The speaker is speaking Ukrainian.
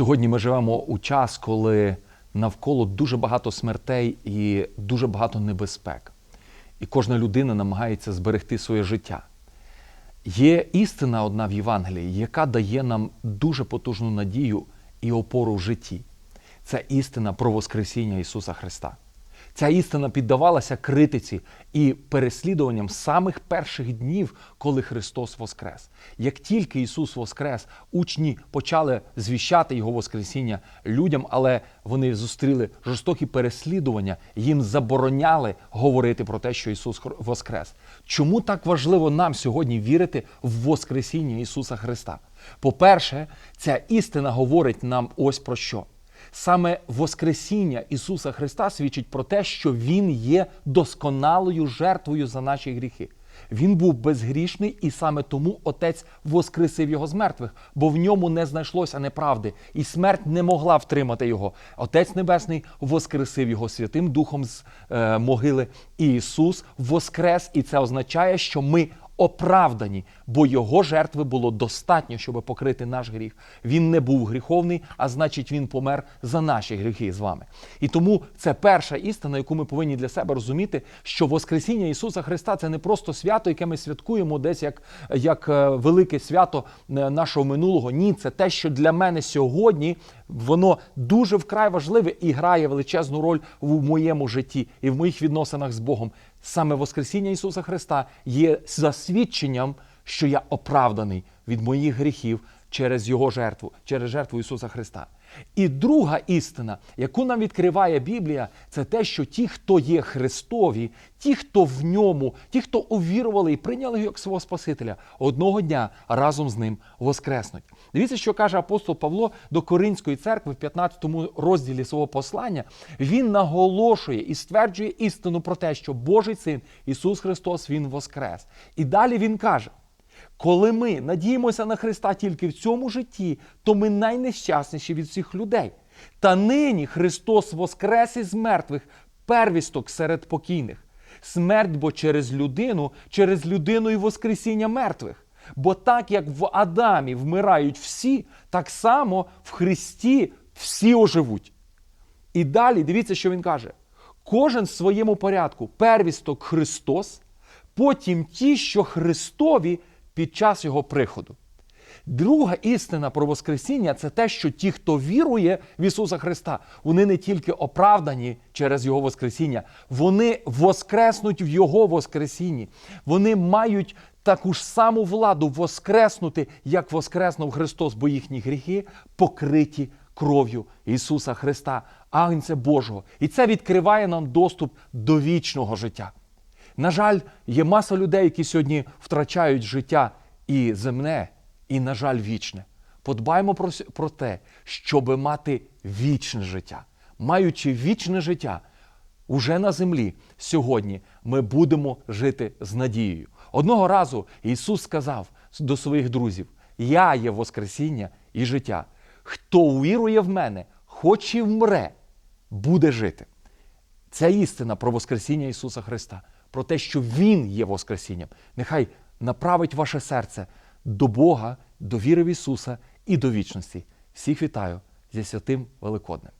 Сьогодні ми живемо у час, коли навколо дуже багато смертей і дуже багато небезпек. І кожна людина намагається зберегти своє життя. Є істина одна в Євангелії, яка дає нам дуже потужну надію і опору в житті. Це істина про Воскресіння Ісуса Христа. Ця істина піддавалася критиці і переслідуванням самих перших днів, коли Христос воскрес. Як тільки Ісус воскрес, учні почали звіщати Його Воскресіння людям, але вони зустріли жорстокі переслідування, їм забороняли говорити про те, що Ісус воскрес. Чому так важливо нам сьогодні вірити в Воскресіння Ісуса Христа? По-перше, ця істина говорить нам ось про що. Саме Воскресіння Ісуса Христа свідчить про те, що Він є досконалою жертвою за наші гріхи. Він був безгрішний, і саме тому Отець воскресив його з мертвих, бо в ньому не знайшлося неправди, і смерть не могла втримати його. Отець Небесний воскресив його Святим Духом з е, могили. І Ісус воскрес, і це означає, що ми оправдані, бо його жертви було достатньо, щоб покрити наш гріх. Він не був гріховний, а значить, він помер за наші гріхи з вами. І тому це перша істина, яку ми повинні для себе розуміти, що Воскресіння Ісуса Христа це не просто свято, яке ми святкуємо десь як, як е, велике свято е, нашого минулого. Ні, це те, що для мене сьогодні воно дуже вкрай важливе і грає величезну роль в моєму житті і в моїх відносинах з Богом. Саме Воскресіння Ісуса Христа є засвідченням, що я оправданий від моїх гріхів через Його жертву, через жертву Ісуса Христа. І друга істина, яку нам відкриває Біблія, це те, що ті, хто є Христові, ті, хто в ньому, ті, хто увірували і прийняли його як свого Спасителя, одного дня разом з ним воскреснуть. Дивіться, що каже апостол Павло до Коринської церкви в 15 розділі свого послання. Він наголошує і стверджує істину про те, що Божий син Ісус Христос Він воскрес. І далі він каже. Коли ми надіємося на Христа тільки в цьому житті, то ми найнещасніші від всіх людей. Та нині Христос воскрес із мертвих, первісток серед покійних. Смерть бо через людину, через людину і воскресіння мертвих. Бо так як в Адамі вмирають всі, так само в Христі всі оживуть. І далі дивіться, що він каже: кожен в своєму порядку первісток Христос, потім ті, що Христові під час Його приходу. Друга істина про Воскресіння це те, що ті, хто вірує в Ісуса Христа, вони не тільки оправдані через Його Воскресіння, вони воскреснуть в Його Воскресінні. Вони мають таку ж саму владу воскреснути, як воскреснув Христос, бо їхні гріхи покриті кров'ю Ісуса Христа, Агнця Божого. І це відкриває нам доступ до вічного життя. На жаль, є маса людей, які сьогодні втрачають життя і земне, і, на жаль, вічне. Подбаймо про, про те, щоб мати вічне життя. Маючи вічне життя, уже на землі сьогодні ми будемо жити з надією. Одного разу Ісус сказав до своїх друзів: Я є Воскресіння і життя. Хто вірує в мене, хоч і вмре, буде жити. Це істина про Воскресіння Ісуса Христа, про те, що Він є Воскресінням. Нехай направить ваше серце до Бога, до віри в Ісуса і до вічності. Всіх вітаю зі святим Великоднем.